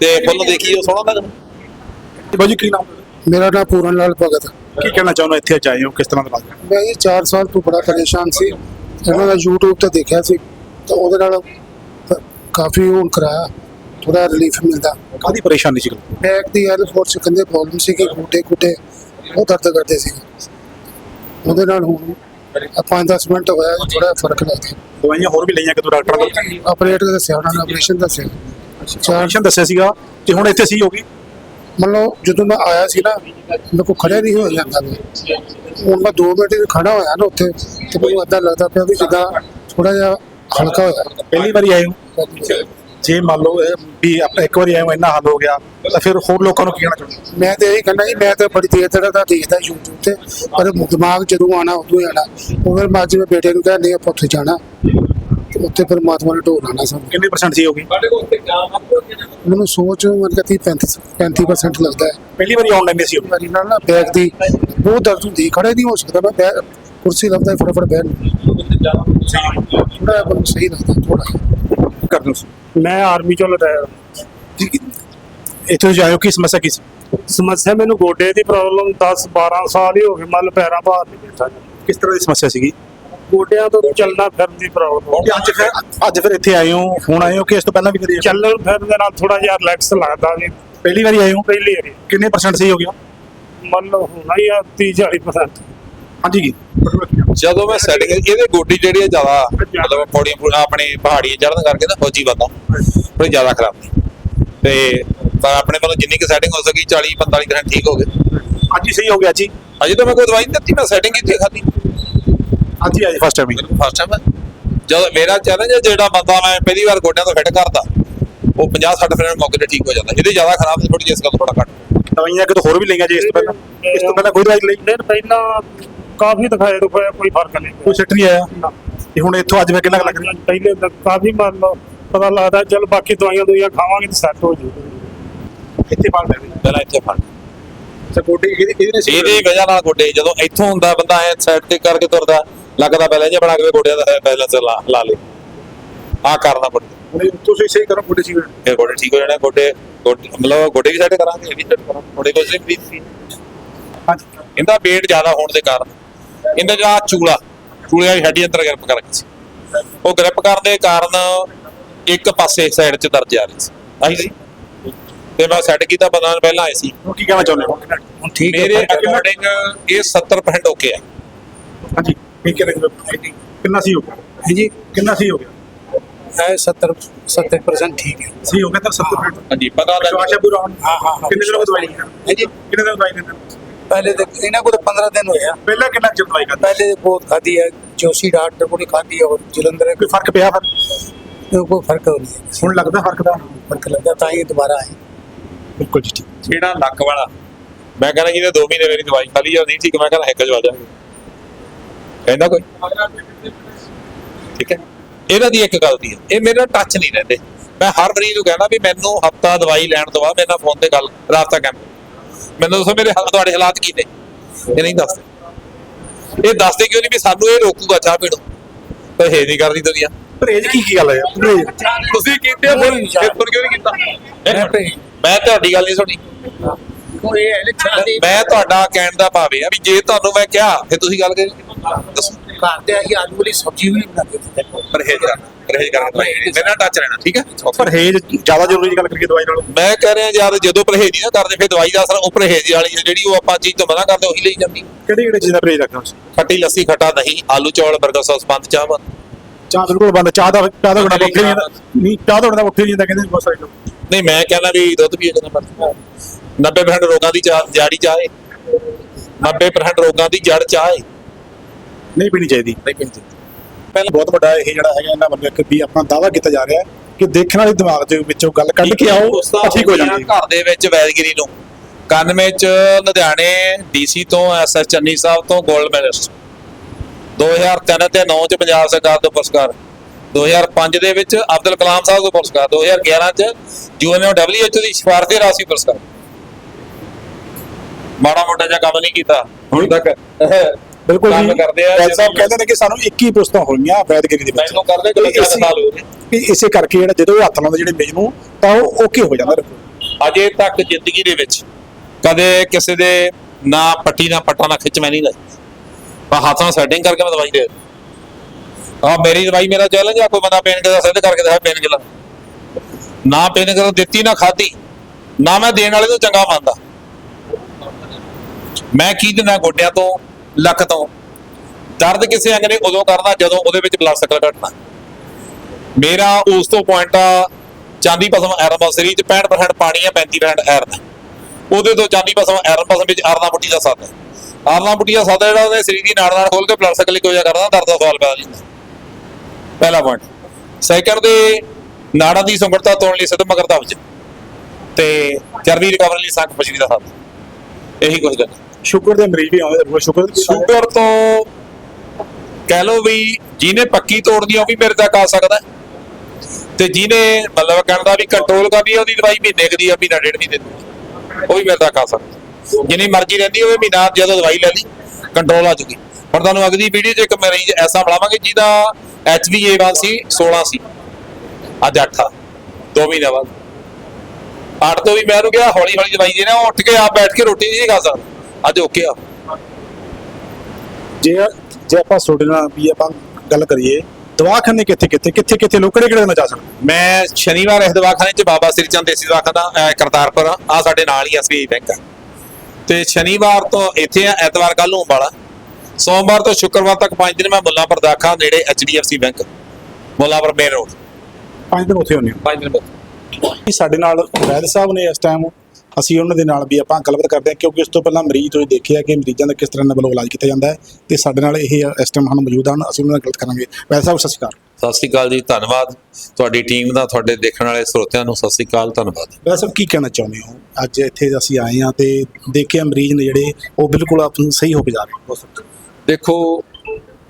ਤੇ ਫੁੱਲ ਦੇਖੀ ਉਹ ਸੋਹਣਾ ਲੱਗਦਾ। ਬਾਜੀ ਕੀ ਨਾਮ? ਮੇਰਾ ਨਾਮ ਪੂਰਨ ਲਾਲ ਭਗਤ। ਕੀ ਕਹਿਣਾ ਚਾਹੁੰਦੇ ਹੋ ਇੱਥੇ ਆਏ ਹੋ? ਕਿਸ ਤਰ੍ਹਾਂ ਦਾ ਲੱਗ ਰਿਹਾ? ਮੈਂ ਇਹ 4 ਸਾਲ ਤੋਂ ਬੜਾ ਪਰੇਸ਼ਾਨ ਸੀ। ਇਹਨਾਂ ਦਾ YouTube ਤੇ ਦੇਖਿਆ ਸੀ। ਤਾਂ ਉਹਦੇ ਨਾਲ ਕਾਫੀ ਹੁਣ ਕਰਾਇਆ ਥੋੜਾ ਰਿਲੀਫ ਮਿਲਦਾ। ਕਾਦੀ ਪਰੇਸ਼ਾਨੀ ਸੀ? ਬੈਕ ਦੀ ਐਲ ਫੋਰ ਕੰਦੇ ਪ੍ਰੋਬਲਮ ਸੀ ਕਿ ਗੋਟੇ ਗੋਟੇ ਬਹੁਤ ਦਰਦ ਕਰਦੇ ਸੀ ਉਹਦੇ ਨਾਲ ਹੁਣ 5-10 ਮਿੰਟ ਹੋਇਆ ਥੋੜਾ ਫ਼ਰਕ ਲੱਗਦਾ ਦਵਾਈਆਂ ਹੋਰ ਵੀ ਲਈਆਂ ਕਿਤੋਂ ਡਾਕਟਰਾਂ ਕੋਲ? ਆਪਰੇਟ ਦੱਸਿਆ ਉਹਨਾਂ ਨੇ ਆਪਰੇਸ਼ਨ ਦੱਸਿਆ। ਆਪਰੇਸ਼ਨ ਦੱਸਿਆ ਸੀਗਾ ਤੇ ਹੁਣ ਇੱਥੇ ਸਹੀ ਹੋ ਗਈ ਮਤਲਬ ਜਦੋਂ ਮੈਂ ਆਇਆ ਸੀ ਨਾ ਮੇਰੇ ਕੋ ਖੜਿਆ ਨਹੀਂ ਹੋ ਜਾਂਦਾ ਮੈਂ ਹੁਣ ਮੈਂ 2 ਮਿੰਟ ਖੜਾ ਹੋਇਆ ਨਾ ਉੱਥੇ ਤੇ ਮੈਨੂੰ ਏਦਾਂ ਲੱਗਦਾ ਪਿਆ ਵੀ ਜਿੱਦਾਂ ਥੋੜਾ ਜਿਹਾ ਹਲਕਾ ਹੋਇਆ। ਪਹਿਲੀ ਵਾਰੀ ਆਏ ਹੋ? ਜੇ ਮੰਨ ਲਓ ਵੀ ਆਪਾਂ ਇੱਕ ਵਾਰੀ ਹੋ ਇੰਨਾ ਹੱਲ ਹੋ ਗਿਆ ਤਾਂ ਫਿਰ ਹੋਰ ਲੋਕਾਂ ਨੂੰ ਕੀ ਕਹਿਣਾ ਚਾਹੁੰਦੇ? ਮੈਂ ਤੇ ਇਹੀ ਕਹਿੰਦਾ ਜੀ ਮੈਂ ਤਾਂ ਬੜੀ ਦੇਰ ਤੱਕ ਦਾ ਦੇਖਦਾ YouTube ਤੇ ਪਰ ਦਿਮਾਗ ਜਦੋਂ ਆਣਾ ਉਦੋਂ ਹੀ ਆਣਾ ਉਹ ਫਿਰ ਮੈਂ ਮੇਰੇ ਬੇਟੇ ਨੂੰ ਕਹਿੰਦਾ ਨਹੀਂ ਆਪਾਂ ਉੱਥੇ ਜਾਣਾ। ਉੱਥੇ ਫਿਰ ਮਾਤਮਾ ਨੇ ਢੋਲ ਆਣਾ ਸਾਨੂੰ ਕਿੰਨੇ ਪਰਸੈਂਟ ਸੀ ਹੋ ਗਈ? ਸਾਡੇ ਕੋਲ ਤੇ ਜਾਮ ਮੈਨੂੰ ਸੋਚ ਮਨ ਕਰਦੀ 35 35% ਲੱਗਦਾ ਹੈ। ਪਹਿਲੀ ਵਾਰੀ ਆਨਲਾਈਨ ਸੀ ਵਾਰੀ ਨਾਲ ਨਾ ਬੈਗ ਦੀ ਬਹੁਤ ਦਰਦ ਹੁੰਦੀ ਖੜੇ ਨਹੀਂ ਹੋ ਸਕਦਾ ਮੈਂ ਕੁਰਸੀ ਲੱਭਦਾ ਫਟਾਫਟ ਬੈਠ ਥੋੜਾ ਮੈਨੂੰ ਸਹੀ ਲੱਗਦਾ ਥੋੜਾ ਕਰ ਦੋ ਮੈਂ ਆਰਮੀ ਚੋਂ ਲਟਾਇਆ। ਇੱਥੇ ਜਾਇਓ ਕੀ ਸਮੱਸਿਆ ਕੀ ਸੀ? ਸਮੱਸਿਆ ਮੈਨੂੰ ਗੋਡੇ ਦੀ ਪ੍ਰੋਬਲਮ 10 12 ਸਾਲ ਹੀ ਹੋ ਗਏ ਮੱਲ ਪੈਰਾਂ ਭਾਰ ਨਹੀਂ ਬੈਠਾ ਕਿਸ ਤਰ੍ਹਾਂ ਦੀ ਸਮੱਸਿਆ ਸੀਗੀ? ਗੋਡਿਆਂ ਤੋਂ ਚੱਲਣਾ ਫਿਰਨ ਦੀ ਪ੍ਰੋਬਲਮ ਕਿ ਅੱਜ ਫਿਰ ਅੱਜ ਫਿਰ ਇੱਥੇ ਆਏ ਹੋ ਹੁਣ ਆਏ ਹੋ ਕਿ ਇਸ ਤੋਂ ਪਹਿਲਾਂ ਵੀ ਕਦੀ ਚੱਲਣ ਫਿਰਨ ਦੇ ਨਾਲ ਥੋੜਾ ਜਿਹਾ ਰਿਲੈਕਸ ਲੱਗਦਾ ਜੀ। ਪਹਿਲੀ ਵਾਰੀ ਆਏ ਹੋ? ਪਹਿਲੀ ਵਾਰੀ। ਕਿੰਨੇ ਪਰਸੈਂਟ ਸਹੀ ਹੋ ਗਿਆ? ਮੰਨ ਲਓ ਹੋਣਾ ਹੀ ਆ 30 40% ਹਾਂਜੀ ਕੀ ਜਦੋਂ ਮੈਂ ਸੈਟਿੰਗ ਇਹਦੇ ਗੋਡੀ ਜਿਹੜੀ ਹੈ ਜ਼ਿਆਦਾ ਮਤਲਬ ਪੌੜੀਆਂ ਆਪਣੇ ਪਹਾੜੀਆਂ ਚੜ੍ਹਨ ਕਰਕੇ ਨਾ ਫੌਜੀ ਬੰਦਾ ਥੋੜੀ ਜ਼ਿਆਦਾ ਖਰਾਬ ਸੀ ਤੇ ਪਰ ਆਪਣੇ ਵੱਲੋਂ ਜਿੰਨੀ ਕਿ ਸੈਟਿੰਗ ਹੋ ਸਕੀ 40 45% ਠੀਕ ਹੋ ਗਏ। ਅੱਜ ਹੀ ਸਹੀ ਹੋ ਗਿਆ ਜੀ। ਅਜੇ ਤਾਂ ਮੈਂ ਕੋਈ ਦਵਾਈ ਨਹੀਂ ਦਿੱਤੀ ਮੈਂ ਸੈਟਿੰਗ ਕੀਤੀ ਖਾਦੀ ਅੱਜ ਹੀ ਆਏ। ਫਸਟ ਟਾਈਮ ਫਸਟ ਟਾਈਮ ਜਦੋਂ ਮੇਰਾ ਚੈਲੰਜ ਹੈ ਜਿਹੜਾ ਬੰਦਾ ਮੈਂ ਪਹਿਲੀ ਵਾਰ ਗੋਡਿਆਂ ਤੋਂ ਫਿੱਟ ਕਰਦਾ ਉਹ 50 60% ਮੌਕੇ ਤੇ ਠੀਕ ਹੋ ਜਾਂਦਾ। ਇਹਦੇ ਜ਼ਿਆਦਾ ਖਰਾਬ ਸੀ ਥੋੜੀ ਜਿਹੀ ਇਸ ਗੱਲ ਥੋੜਾ ਘੱਟ। ਦਵਾਈਆਂ ਕਿਤੋਂ ਹੋਰ ਵੀ ਲਈਆਂ ਜੀ ਇਸ ਤੋਂ ਪਹਿਲਾਂ? ਇਸ ਤੋਂ ਪਹਿਲਾਂ ਕੋਈ ਦਵਾਈ ਲਈ? ਦਿਨ ਪਹਿਲਾਂ ਕਾਫੀ ਦਿਖਾਏ ਦਿਖਾਇਆ ਕੋਈ ਫ਼ਰਕ ਨਹੀਂ ਕੋਈ ਸਿੱਟ ਨਹੀਂ ਆਇਆ? ਤੇ ਹੁਣ ਇੱਥੋਂ ਅੱਜ ਮੈਂ ਕਿੰਨਾ ਕੁ ਲੱਗ ਰਿਹਾ? ਪਹਿਲੇ ਤਾਂ ਕਾਫੀ ਮੰਨ ਲਓ ਪਤਾ ਲੱਗਦਾ ਚਲ ਬਾਕੀ ਦਵਾਈਆਂ ਦੁਈਆਂ ਖਾਵਾਂਗੇ ਤਾਂ ਸੈੱਟ ਹੋ ਜੂਗਾ ਇੱਥੇ ਫਲ ਲੈ। ਪਹਿਲਾਂ ਇੱਥੇ ਫੜ। ਸਪੋਰਟੀ ਇਹਦੇ ਇਹਦੇ ਇਹਦੀ ਵਜ੍ਹਾ ਨਾਲ ਗੋਡੇ ਜਦੋਂ ਇੱਥੋਂ ਹੁੰਦਾ ਬੰਦਾ ਐ ਸਾਈਡ ਤੇ ਕਰਕੇ ਤੁਰਦਾ ਲੱਗਦਾ ਪਹਿਲਾਂ ਜੇ ਬਣਾ ਕੇ ਗੋਡਿਆਂ ਦਾ ਬੈਲੈਂਸ ਲਾ ਲਾ ਲੇ। ਆ ਕਰਨਾ ਪੜਦਾ ਹੁਣ ਤੁਸੀਂ ਸਹੀ ਕਰੋ ਗੋਡੇ ਸੀ ਗੋਡੇ ਠੀਕ ਹੋ ਜਾਣੇ ਗੋਡੇ ਗੋਡੇ ਮਤਲਬ ਗੋਡੇ ਵੀ ਸੈੱਟ ਕਰਾਂਗੇ ਇਹ ਵੀ ਸੈੱਟ ਕਰਾਂਗੇ ਗੋਡੇ ਕੁਝ ਨਹੀਂ ਫ੍ਰੀ ਸੀ ਹਾਂਜੀ। ਇਹਦਾ weight ਜ਼ਿਆਦਾ ਹੋਣ ਦੇ ਕਾਰਨ। ਇਹਦਾ ਜਿਹੜਾ ਚੂਲਾ ਚੂਲੇ ਦੀ ਹੱਡੀ ਅੰਦਰ ਗ੍ਰਿਪ ਕਰ ਗਈ ਸੀ। ਉਹ ਗ੍ਰਿਪ ਕਰਨ ਦੇ ਕਾਰਨ ਇੱਕ ਪਾਸੇ ਸਾਈਡ 'ਚ ਦਰਜ ਆ ਰਹੀ ਸੀ। ਆਹੀ ਸੀ ਤੇ ਮੈਂ ਸੈੱਟ ਕੀਤਾ ਬੰਦਾ ਪਹਿਲਾਂ ਆਏ ਸੀ। ਹੁਣ ਕੀ ਕਹਿਣਾ ਚਾਹੁੰਦੇ ਹੋ? ਹੁਣ ਠੀਕ ਮੇਰੇ ਅਕੋਰਡਿੰਗ ਇਹ 70% ਓਕੇ ਆ। ਹਾਂਜੀ ਕੀ ਕਹਿਣਾ ਕਿੰਨਾ ਸੀ ਹੋ ਗਿਆ? ਜੀ ਕਿੰਨਾ ਸੀ ਹੋ ਗਿਆ? ਹੈ 70 70% ਠੀਕ ਹੈ। ਸਹੀ ਹੋ ਗਿਆ ਤਾਂ 70% ਹਾਂਜੀ ਪਤਾ ਵਿਸ਼ਵਾਸ ਹੈ ਲੱਗ ਪੂਰਾ ਹੁਣ? ਹਾਂ ਹਾਂ ਹਾਂ। ਕਿੰਨੇ ਦਿਨ ਬਾਅਦ ਦਵਾਈ ਹੈ? ਜੀ ਕਿੰਨੇ ਦਿਨ ਦਵਾਈ ਪਹਿਲੇ ਤੇ ਇਹਨਾਂ ਕੋਲ 15 ਦਿਨ ਹੋਇਆ ਪਹਿਲਾਂ ਕਿੰਨਾ ਚਿਰ ਦਵਾਈ ਖਾਧੀ ਪਹਿਲੇ ਬਹੁਤ ਖਾਦੀ ਹੈ ਜੋਸ਼ੀ ਡਾਕਟਰ ਕੋਲ ਖਾਦੀ ਔਰ ਜਲੰਧਰ ਕੋਈ ਫ਼ਰਕ ਪਿਆ ਫਿਰ? ਕੋਈ ਕੋਈ ਫ਼ਰਕ ਨਹੀਂ ਹੈ। ਹੁਣ ਲੱਗਦਾ ਫ਼ਰਕ ਦਾ ਫ਼ਰਕ ਲੱਗਾ ਤਾਂ ਹੀ ਦੁਬਾਰਾ ਆਏ। ਬਿਲਕੁਲ ਜੀ ਠੀਕ। ਜਿਹੜਾ ਲੱਕ ਵਾਲਾ ਮੈਂ ਕਹਿੰਦਾ ਜਿਹਨੇ 2 ਮਹੀਨੇ ਮੇਰੀ ਦਵਾਈ ਖਾ ਲਈ ਜਾਂ ਨਹੀਂ ਠੀਕ ਮੈਂ ਕਹਿੰਦਾ ਇੱਕ ਜਵਾ ਜਾਵਾਂਗੇ ਕਹਿੰਦਾ ਕੋਈ? ਠੀਕ ਹੈ। ਇਹਨਾਂ ਦੀ ਇੱਕ ਗਲਤੀ ਹੈ ਇਹ ਮੇਰੇ ਨਾਲ ਟੱਚ ਨਹੀਂ ਰਹਿੰਦੇ। ਮੈਂ ਹਰ ਮਰੀਜ਼ ਨੂੰ ਕਹਿੰਦਾ ਵੀ ਮੈਨੂੰ ਹਫਤਾ ਦਵਾਈ ਲੈਣ ਤੋਂ ਬਾਅਦ ਮੇਰੇ ਨਾਲ ਫੋਨ ਤੇ ਗੱਲ ਰਾਬਤਾ ਕਰ। ਮੈਨੂੰ ਦੱਸੋ ਮੇਰੇ ਤੁਹਾਡੇ ਹਾਲਾਤ ਕੀ ਨੇ? ਇਹ ਨਹੀਂ ਦੱਸਦੇ। ਇਹ ਦੱਸਦੇ ਕਿਉਂ ਨਹੀਂ ਵੀ ਸਾਨੂੰ ਇਹ ਰੋਕੂਗਾ ਚਾਹ ਪੀਣੋਂ ਪਰ ਇਹ ਨਹੀਂ ਕਰਦੀ ਦੁਨੀਆ। ਪਰਹੇਜ ਕੀ ਕੀ ਗੱਲ ਹੈ? ਪਰਹੇਜ। ਤੁਸੀਂ ਕੀਤੇ ਹੋ ਫਿਰ ਫਿਰ ਕਿਉਂ ਨਹੀਂ ਕੀਤਾ? ਮੈਂ ਤੁਹਾਡੀ ਗੱਲ ਨਹੀਂ ਸੁਣੀ। ਮੈਂ ਤੁਹਾਡਾ ਕਹਿਣ ਦਾ ਭਾਵ ਇਹ ਆ ਵੀ ਜੇ ਤੁਹਾਨੂੰ ਮੈਂ ਕਿਹਾ ਫਿਰ ਤੁਸੀਂ ਗੱਲ ਕਰੀ। ਦੱਸੋ। ਘਰ ਤੇ ਆਹੀ ਆਲੂ ਵਾਲੀ ਸਬਜ਼ੀ ਵੀ ਨਹੀਂ ਬਣਾਉਂਦੇ ਸੀ ਪਰਹੇਜ਼ ਕਰਨਾ ਪਰਹੇਜ਼ ਕਰਕੇ ਦਵਾਈ। ਮੇਰੇ ਨਾਲ ਟੱਚ ਰਹਿਣਾ ਠੀਕ ਹੈ? ਪਰਹੇਜ ਜ਼ਿਆਦਾ ਜ਼ਰੂਰੀ ਗੱਲ ਕਰੀਏ ਦਵਾਈ ਨਾਲੋਂ। ਮੈਂ ਕਹਿ ਰਿਹਾ ਯਾਰ ਜਦੋਂ ਪਰਹੇਜ਼ ਨਹੀਂ ਨਾ ਕਰਦੇ ਫਿਰ ਦਵਾਈ ਦਾ ਅਸਰ ਉਹ ਪਰਹੇਜ਼ ਵਾਲੀ ਹੈ ਜਿਹੜੀ ਉਹ ਆਪਾਂ ਚੀਜ਼ ਤੋਂ ਮਨਾ ਕਰਦੇ ਉਹੀ ਲਈ ਜਾਂਦੀ। ਕਿਹੜੀ ਕਿਹੜੀ ਚੀਜ਼ ਦਾ ਪਰਹੇਜ ਰੱਖਣਾ ਖੱਟੀ ਲੱਸੀ ਖੱਟਾ ਦਹੀਂ ਆਲੂ ਚੌਲ 버ਗਰ ਸੌਸ ਬੰਦ ਚਾਹ ਬੰਦ। ਚਾਹ ਬਿਲਕੁਲ ਬੰਦ ਚਾਹ ਦਾ ਚਾਹ ਦਾ ਗੁਣਾ ਉੱਠੇ ਨਹੀਂ ਜਾਂਦਾ ਨਹੀਂ ਚਾਹ ਦਾ ਗੁਣਾ ਨਹੀਂ ਜਾਂਦਾ ਕਹਿੰਦੇ ਬਹੁਤ ਸਾਰੇ ਲੋਕ। ਨਹੀਂ ਮੈਂ ਕਹਿੰਦਾ ਵੀ ਦੁੱਧ ਪੀਏ ਜਦੋਂ ਮਰਜ਼ੀ 90% ਰੋਗਾਂ ਦੀ ਚਾਹ ਜਾੜੀ ਚਾਹ ਹੈ 90% ਰੋਗਾਂ ਦੀ ਜੜ ਚਾਹ ਹੈ ਨਹੀਂ ਪੀਣੀ ਚਾਹੀਦੀ। ਨਹੀਂ ਪੀਂਦੀ ਪਹਿਲਾਂ ਬਹੁਤ ਵੱਡਾ ਇਹ ਜਿਹੜਾ ਹੈਗਾ ਇਹਨਾਂ ਵੱਲੋਂ ਇੱਕ ਵੀ ਆਪਣਾ ਦਾਵਾ ਕੀਤਾ ਜਾ ਰਿਹਾ ਹੈ ਕਿ ਦੇਖਣ ਵਾਲੇ ਦਿਮਾਗ ਦੇ ਵਿੱਚੋਂ ਗੱਲ ਕੱਢ ਕੇ ਆਓ ਠੀਕ ਹੋ ਜਾਂਦੀ ਹੈ ਘਰ ਦੇ ਵਿੱਚ ਵੈਦਗਿਰੀ ਨੂੰ। 91 ਚ ਲੁਧਿਆਣੇ ਡੀਸੀ ਤੋਂ ਐਸਐਸ ਚੰਨੀ ਸਾਹਿਬ ਤੋਂ 골ਡ ਮੈਡਲਿਸਟ 2003 ਤੇ 9 ਚ ਪੰਜਾਬ ਸਰਕਾਰ ਤੋਂ ਪੁਰਸਕਾਰ। 2005 ਦੇ ਵਿੱਚ ਅਬਦੁਲ ਕਲਾਮ ਸਾਹਿਬ ਤੋਂ ਪੁਰਸਕਾਰ। 2011 ਚ ਯੂਐਨਓਡਬਲਯੂਐਚ ਦੀ ਸਿਫਾਰਸ਼ ਦੇ ਰਾਸ਼ੀ ਪੁਰਸਕਾਰ। ਮਾੜਾ ਮੋਟਾ ਜਿਹਾ ਕੰਮ ਨਹੀਂ ਕੀਤਾ ਹੁਣ ਤੱਕ। ਬਿਲਕੁਲ ਜੀ। ਵੈਦ ਸਾਹਿਬ ਕਹਿੰਦੇ ਨੇ ਕਿ ਸਾਨੂੰ 21 ਪੁਸਤਾਂ ਹੋਈਆਂ ਵੈਦਗਿਰੀ ਦੇ ਵਿੱਚ ਮੈਨੂੰ ਕਰਦੇ ਇਸੇ- 4 ਸਾਲ ਹੋ ਗਏ। ਕਿ ਇਸੇ ਕਰਕੇ ਜਿਹੜਾ ਜਦੋਂ ਹੱਥ ਲਾਉਂਦੇ ਜਿਹੜੇ ਮੇਜ਼ ਨੂੰ ਤਾਂ ਉਹ ਓਕੇ ਹੋ ਜਾਂਦਾ ਅਜੇ ਤੱਕ ਜ਼ਿੰਦਗੀ ਦੇ ਵਿੱਚ ਕਦੇ ਕਿਸੇ ਦੇ ਨਾ ਪੱਟੀ ਨਾ ਪੱਟਾ ਨਾ ਖਿੱਚ ਮੈਂ ਨਹੀਂ ਲਾਈ ਮੈਂ ਹੱਥਾਂ ਸੈਟਿੰਗ ਕਰਕੇ ਮੈਂ ਦਵਾਈ ਦੇ ਆ ਮੇਰੀ ਦਵਾਈ ਮੇਰਾ ਚੈਲੰਜ ਆ ਕੋਈ ਬੰਦਾ ਪੇਨ ਕਿਲਰ ਸਿੱਧ ਕਰਕੇ ਦਿਖਾ ਪੇਨ ਕਿਲਰ ਨਾ ਪੇਨ ਕਿਲਰ ਦਿੱਤੀ ਨਾ ਖਾਧੀ। ਨਾ ਮੈਂ ਦੇਣ ਵਾਲੇ ਨੂੰ ਚੰਗਾ ਮੰਨਦਾ। ਮੈਂ ਕੀ ਦਿੰਦਾ ਗੋਡਿਆਂ ਤੋਂ? ਲੱਖ ਤੋਂ। ਦਰਦ ਕਿਸੇ ਅੰਗ ਨੇ ਉਦੋਂ ਕਰਨਾ ਜਦੋਂ ਉਹਦੇ ਵਿੱਚ ਬਲੱਡ ਸਰਕਲ ਘਟਣਾ ਮੇਰਾ ਉਸ ਤੋਂ ਪੁਆਇੰਟ ਆ, ਚਾਂਦੀ ਪਸਮ ਐਰਨ ਪਸਮ ਚ 65% ਪਾਣੀ ਹੈ 35% ਐਰਨ ਉਹਦੇ ਤੋਂ ਚਾਂਦੀ ਪਸਮ ਐਰਨ ਪਸਮ ਵਿੱਚ ਆਰਨਾ ਬੁੱਟੀ ਦਾ ਸਾਦਾ। ਹੈ ਆਰਨਾ ਬੁੱਟੀ ਦਾ ਸਾਦਾ ਜਿਹੜਾ ਉਹਦੇ ਸਰੀਰ ਦੀ ਨਾੜ ਨਾਲ ਖੋਲ ਕੇ ਬਲੱਡ ਸਰਕਲ ਹੋ ਜਾ ਕਰਦਾ, ਦਰਦ ਦਾ ਸਵਾਲ ਪੈਦਾ ਹੁੰਦਾ। ਪਹਿਲਾ ਪੁਆਇੰਟ ਸੈਕੰਡ ਦੇ ਨਾੜਾਂ ਦੀ ਸੰਗੜਤਾ ਤੋੜਨ ਲਈ ਸਿੱਧ ਮਗਰ ਦਾ ਵਿੱਚ। ਤੇ ਚਰਬੀ ਰਿਕਵਰੀ ਲਈ ਸੰਖ ਪਛਰੀ ਦਾ ਸਾਥ। ਇਹੀ ਕੁਝ ਗੱਲ ਸ਼ੂਗਰ ਦੇ ਮਰੀਜ਼ ਵੀ ਆਉਂਦੇ ਰੋਜ਼ ਸ਼ੂਗਰ ਸ਼ੂਗਰ ਤੋਂ ਕਹਿ ਲਓ ਵੀ ਜਿਹਨੇ ਪੱਕੀ ਤੋੜਨੀ ਆ, ਉਹ ਵੀ ਮੇਰੇ ਤੱਕ ਆ ਸਕਦਾ। ਤੇ ਜਿਹਨੇ ਮਤਲਬ ਕਹਿਣ ਵੀ ਕੰਟਰੋਲ ਕਰਨੀ ਆ, ਉਹਦੀ ਦਵਾਈ ਮਹੀਨੇ ਦੀ ਆ, ਮਹੀਨਾ ਡੇਢ ਮਹੀਨੇ ਦੀ। ਉਹ ਵੀ ਮੇਰੇ ਤੱਕ ਆ ਸਕਦਾ। ਜਿੰਨੀ ਮਰਜ਼ੀ ਰਹਿੰਦੀ ਹੋਵੇ, ਮਹੀਨਾ ਜਦੋਂ ਦਵਾਈ ਲੈ ਲਈ ਕੰਟਰੋਲ ਆ ਜੂਗੀ। ਹੁਣ ਤੁਹਾਨੂੰ ਅਗਲੀ ਵੀਡੀਓ 'ਚ ਇੱਕ ਮਰੀਜ਼ ਐਸਾ ਮਿਲਾਵਾਂਗੇ ਜਿਹਦਾ HbA1 ਸੀ 16 ਸੀ, ਅੱਜ 8 ਆ 2 ਮਹੀਨੇ ਬਾਅਦ। ਅੱਠ ਤੋਂ ਵੀ ਮੈਂ ਉਹਨੂੰ ਕਿਹਾ ਹੌਲੀ ਹੌਲੀ ਦਵਾਈ ਦੇਣਾ ਉਹ ਉੱਠ ਕੇ ਆਪ ਬੈਠ ਕੇ ਰੋਟੀ ਨਹੀਂ ਖਾ ਸਕਦਾ। ਅੱਜ ਓਕੇ ਆ। ਜੇ ਜੇ ਆਪਾਂ ਤੁਹਾਡੇ ਨਾਲ ਵੀ ਆਪਾਂ ਗੱਲ ਕਰੀਏ ਦਵਾਖਾਨੇ ਕਿੱਥੇ ਕਿੱਥੇ ਕਿੱਥੇ ਕਿੱਥੇ ਲੋਕ ਕਿਹੜੇ ਕਿਹੜੇ ਦਿਨ ਜਾ ਸਕਦੇ? ਮੈਂ ਸ਼ਨੀਵਾਰ ਇਸ ਦਵਾਖਾਨੇ 'ਚ ਬਾਬਾ ਸ੍ਰੀ ਚੰਦ ਦੇਸੀ ਦਵਾਖਾਨਾ ਕਰਤਾਰਪੁਰ ਆ। ਸਾਡੇ ਨਾਲ ਹੀ ਐਸਬੀਆਈ ਬੈਂਕ ਆ। ਤੇ ਸ਼ਨੀਵਾਰ ਤੋਂ ਇੱਥੇ ਆ ਐਤਵਾਰ ਕੱਲ ਨੂੰ ਅੰਬਾਲਾ। ਸੋਮਵਾਰ ਤੋਂ ਸ਼ੁੱਕਰਵਾਰ ਤੱਕ 5 ਦਿਨ ਮੈਂ ਮੁੱਲਾਂਪੁਰ ਦਾਖਾ ਨੇੜੇ HDFC bank Mullanpur main road ਪੰਜ ਦਿਨ ਉੱਥੇ ਹੁੰਦੇ 5 ਦਿਨ ਬਾਅਦ ਸਾਡੇ ਨਾਲ ਵੈਦ ਸਾਹਿਬ ਨੇ ਇਸ ਟਾਈਮ ਅਸੀਂ ਉਹਨਾਂ ਦੇ ਨਾਲ ਵੀ ਆਪਾਂ ਗੱਲਬਾਤ ਕਰਦੇ ਹਾਂ ਕਿਉਂਕਿ ਇਸ ਤੋਂ ਪਹਿਲਾਂ ਮਰੀਜ਼ ਤੁਸੀਂ ਦੇਖਿਆ ਕਿ ਮਰੀਜ਼ਾਂ ਦਾ ਕਿਸ ਤਰ੍ਹਾਂ ਨਾਲ ਵੱਲੋਂ ਇਲਾਜ ਕੀਤਾ ਜਾਂਦਾ ਹੈ ਤੇ ਸਾਡੇ ਨਾਲ ਇਹ ਇਸ ਟਾਈਮ ਹਨ ਮੌਜੂਦ ਹਨ ਅਸੀਂ ਉਹਨਾਂ ਨਾਲ ਗੱਲ ਕਰਾਂਗੇ। ਵੈਦ ਸਾਹਿਬ ਸਤਿ ਸ਼੍ਰੀ ਅਕਾਲ। ਸਤਿ ਸ਼੍ਰੀ ਅਕਾਲ ਜੀ ਧੰਨਵਾਦ। ਤੁਹਾਡੀ ਟੀਮ ਦਾ ਤੁਹਾਡੇ ਦੇਖਣ ਵਾਲੇ ਸਰੋਤਿਆਂ ਨੂੰ ਸਤਿ ਸ਼੍ਰੀ ਅਕਾਲ ਧੰਨਵਾਦ। ਵੈਦ ਸਾਹਿਬ ਕੀ ਕਹਿਣਾ ਚਾਹੁੰਦੇ ਹੋ? ਅੱਜ ਇੱਥੇ ਅਸੀਂ ਆਏ ਹਾਂ ਤੇ ਦੇਖਿਆ ਮਰੀਜ਼ ਨੇ ਜਿਹੜੇ ਉਹ ਬਿਲਕੁਲ ਆਪ ਨੂੰ ਸਹੀ ਹੋ ਕੇ ਜਾ ਰਹੇ ਦੇਖੋ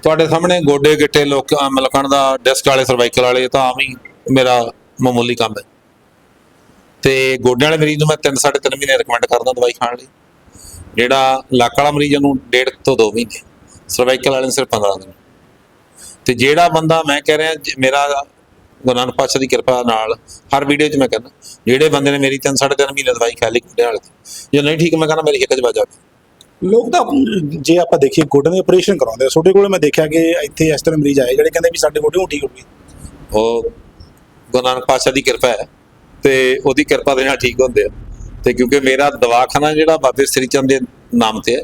ਤੁਹਾਡੇ ਸਾਹਮਣੇ ਗੋਡੇ ਗਿੱਟੇ ਲੋਕ ਮਲਕਣ ਦਾ ਡਿਸਕ ਵਾਲੇ ਸਰਵਾਈਕਲ ਵਾਲੇ ਤਾਂ ਆਮ ਹੀ ਮੇਰਾ ਮਾਮੂਲੀ ਕੰਮ ਹੈ। ਤੇ ਗੋਡਿਆਂ ਵਾਲੇ ਮਰੀਜ਼ ਨੂੰ ਮੈਂ 3 3.5 ਮਹੀਨੇ ਰეკਮੈਂਡ ਕਰਦਾ ਦਵਾਈ ਖਾਣ ਲਈ। ਜਿਹੜਾ ਲੱਕ ਵਾਲਾ ਮਰੀਜ਼ ਉਹਨੂੰ ਡੇਢ ਤੋਂ 2 ਮਹੀਨੇ। ਸਰਵਾਈਕਲ ਵਾਲੇ ਨੂੰ ਸਿਰਫ 15 ਦਿਨ। ਤੇ ਜਿਹੜਾ ਬੰਦਾ ਮੈਂ ਕਹਿ ਰਿਹਾ ਮੇਰਾ ਗੁਰੂ ਨਾਨਕ ਪਾਤਸ਼ਾਹ ਦੀ ਕਿਰਪਾ ਨਾਲ ਹਰ ਵੀਡੀਓ 'ਚ ਮੈਂ ਕਹਿੰਦਾ ਜਿਹੜੇ ਬੰਦੇ ਨੇ ਮੇਰੀ 3 3.5 ਮਹੀਨੇ ਦਵਾਈ ਖਾ ਲਈ ਗੋਡਿਆਂ ਵਾਲੇ ਦੀ ਜੇ ਨਹੀਂ ਠੀਕ ਮੈਂ ਕਹਿੰਦਾ ਮੇਰੀ 'ਚ ਵੱਜ ਜਾਵੇ। ਲੋਕ ਤਾਂ ਜੇ ਆਪਾਂ ਦੇਖੀਏ ਗੋਡਿਆਂ ਦੇ ਆਪਰੇਸ਼ਨ ਕਰਾਉਂਦੇ ਆ। ਛੋਟੇ ਕੋਲੇ ਮੈਂ ਦੇਖਿਆ ਕਿ ਇੱਥੇ ਇਸ ਤਰ੍ਹਾਂ ਮਰੀਜ਼ ਆਏ ਜਿਹੜੇ ਕਹਿੰਦੇ ਵੀ ਸਾਡੇ ਗੋਡੇ ਠੀਕ ਹੋ ਗਏ। ਉਹ ਗੁਰੂ ਨਾਨਕ ਪਾਤਸ਼ਾਹ ਦੀ ਕਿਰਪਾ ਹੈ। ਤੇ ਉਹਦੀ ਕਿਰਪਾ ਦੇ ਨਾਲ ਠੀਕ ਹੁੰਦੇ ਆ। ਤੇ ਕਿਉਂਕਿ ਮੇਰਾ ਦਵਾਖਾਨਾ ਜਿਹੜਾ ਬਾਬੇ ਸ੍ਰੀ ਚੰਦ ਦੇ ਨਾਮ ਤੇ ਹੈ